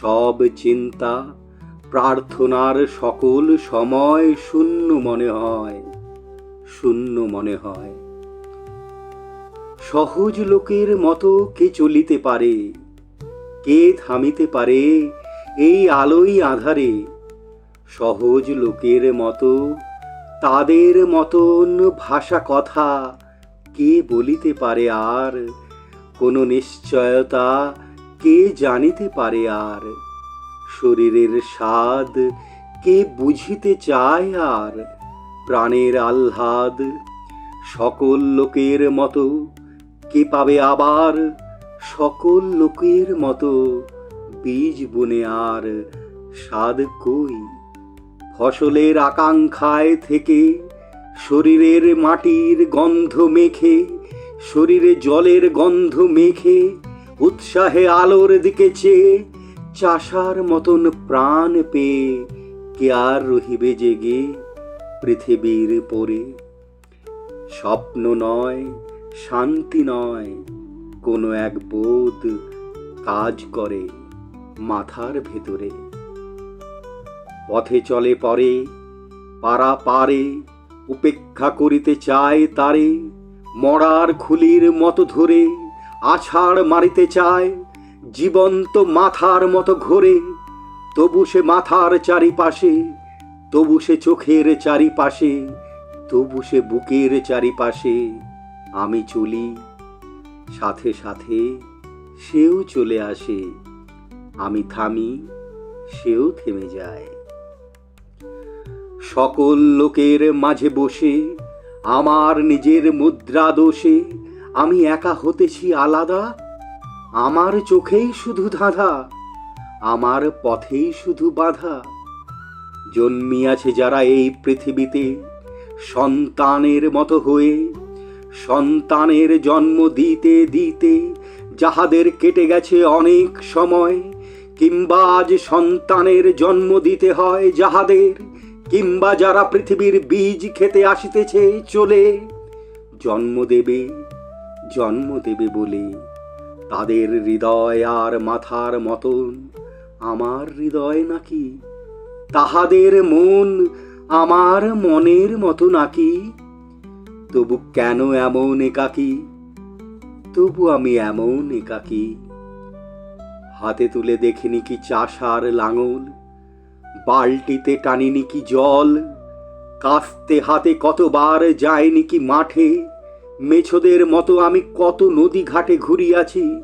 সব চিন্তা প্রার্থনার সকল সময় শূন্য মনে হয়, শূন্য মনে হয়। সহজ লোকের মতো কে চলিতে পারে, কে থামিতে পারে এই আলোই আধারে? সহজ লোকের মতো তাদের মতন ভাষা কথা কে বলিতে পারে আর? কোনো নিশ্চয়তা কে জানিতে পারে আর? শরীরের স্বাদ কে বুঝিতে চায় আর? প্রাণের আহ্লাদ সকল লোকের মতো। কে পাবে আবার? সকল লোকের মতো। বীজ বুনে আর স্বাদ কই? ফসলের আকাঙ্ক্ষায় থেকে শরীরের মাটির গন্ধ মেখে, শরীরে জলের গন্ধ মেখে উৎসাহে আলোর দিকে চেয়ে চাষার মতন প্রাণ পেয়ে কে আর রহিবে জেগে পৃথিবীর পরে? স্বপ্ন নয়, শান্তি নয়, কোনো এক বোধ কাজ করে মাথার ভেতরে। পথে চলে পরে, পারা পারে, উপেক্ষা করিতে চায় তারে, মরার খুলির মতো ধরে। আছাড় মারিতে চায়, জীবন্ত মাথার মতো ঘোরে। তবু সে মাথার চারিপাশে, তবু সে চোখের চারিপাশে, তবু সে বুকের চারিপাশে আমি চলি। সাথে সাথে সেও চলে আসে, আমি থামি, সেও থেমে যায়। সকল লোকের মাঝে বসে, আমার নিজের মুদ্রা দোষে আমি একা হতেছি আলাদা? আমার চোখেই শুধু ধাঁধা, আমার পথেই শুধু বাধা। জন্মিয়াছে যারা এই পৃথিবীতে, সন্তানের মতো হয়ে, সন্তানের জন্ম দিতে দিতে, যাহাদের কেটে গেছে অনেক সময়, কিংবা আজ সন্তানের জন্ম দিতে হয় যাহাদের, কিংবা যারা পৃথিবীর বীজ খেতে আসিতেছে চলে, জন্ম দেবে জন্ম দেবে বলে। তাদের হৃদয় আর মাথার মতন। আমার হৃদয় নাকি? তাহাদের মন আমার মনের মতো নাকি? তবু কেন এমন একাকী? তবু আমি এমন একাকী। হাতে তুলে দেখিনি কি চাষার লাঙল? বালটিতে টানিনি কি জল? কাস্তে হাতে কতবার যায়নি কি মাঠে? মেছদের মতো আমি কত নদী ঘাটে ঘুরিয়াছি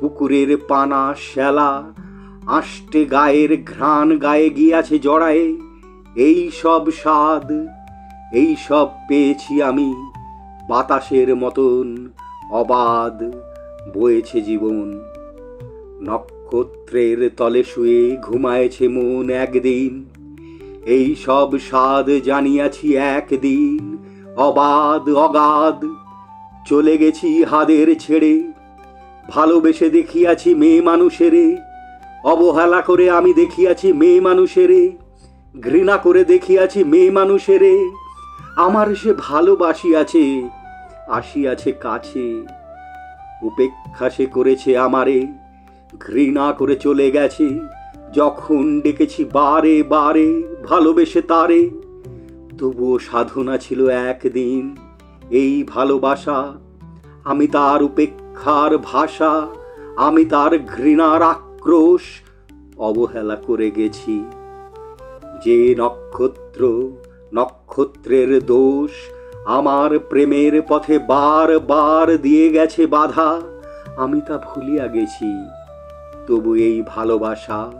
পুকুরের পানা, শ্যালা, আষ্টে গায়ের ঘ্রাণ গায়ে গিয়াছে জড়ায়ে। এই সব স্বাদ, এই সব পেয়েছি আমি। বাতাসের মতন অবাধ বয়েছে জীবন। নক্ষত্রের তলে শুয়ে ঘুমায়েছে মন একদিন। এই সব স্বাদ জানিয়াছি একদিন। অবাধ অগাধ চলে গেছি হাদের ছেড়ে। ভালোবেসে দেখিয়াছি মেয়ে মানুষেরে। অবহেলা করে আমি দেখিয়াছি মেয়ে মানুষেরে। ঘৃণা করে দেখিয়াছি মেয়ে মানুষেরে। আমার সে ভালোবাসি ভালোবাসিয়াছে আসিয়াছে কাছে। উপেক্ষা সে করেছে আমারে, ঘৃণা করে চলে গেছে। যখন ডেকেছি বারে বারে ভালোবেসে তারে। তবুও সাধনা ছিল একদিন। এই ভালোবাসা, আমি তার উপেক্ষার ভাষা, আমি তার ঘৃণার আক্রোশ অবহেলা করে গেছি। যে নক্ষত্র, নক্ষত্রের দোষ আমার প্রেমের পথে বার বার দিয়ে গেছে বাধা, আমি তা ভুলিয়া গেছি। তবু এই ভালোবাসা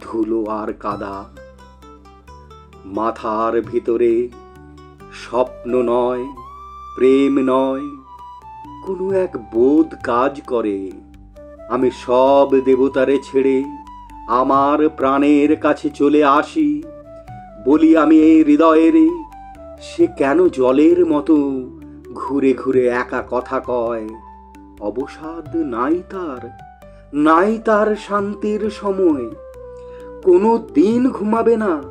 ধুলো আর কাদা। মাথার ভিতরে স্বপ্ন নয়, প্রেম নয়, কোনো এক বোধ কাজ করে। আমি সব দেবতারে ছেড়ে আমার প্রাণের কাছে চলে আসি। বলি আমি এই হৃদয়ের, সে কেন জলের মতো ঘুরে ঘুরে একা কথা কয়? অবসাদ নাই তার নাই তার শান্তির সময়। কোনো দিন ঘুমাবে না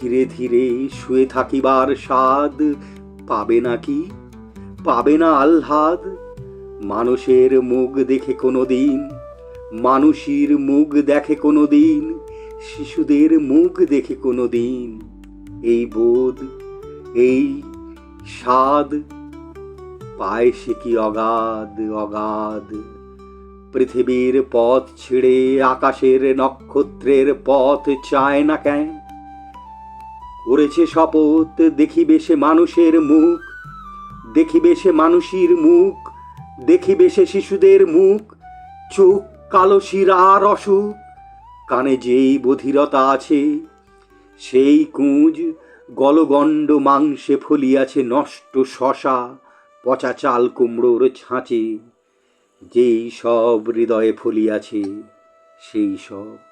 ধীরে ধীরে শুয়ে থাকিবার স্বাদ পাবে নাকি? পাবে না আহ্লাদ? মানুষের মুখ দেখে কোনো দিন মানুষের মুখ দেখে কোনো দিন শিশুদের মুখ দেখে কোনো দিন এই বোধ, এই স্বাদ পায় সে কি অগাধ অগাধ? পৃথিবীর পথ ছেড়ে আকাশের নক্ষত্রের পথ চায় না কেন? করেছে শপথ, দেখিবে সে মানুষের মুখ, দেখিবে সে মানুষের মুখ, দেখিবে সে শিশুদের মুখ, চোখ কালো শিরার অসুখ, কানে যেই বধিরতা আছে, সেই কুঁজ গলগণ্ড মাংসে ফলিয়াছে নষ্ট শশা, পচা চাল কুমড়োর ছাঁচে, যেই সব হৃদয়ে ফলিয়াছে, সেই সব।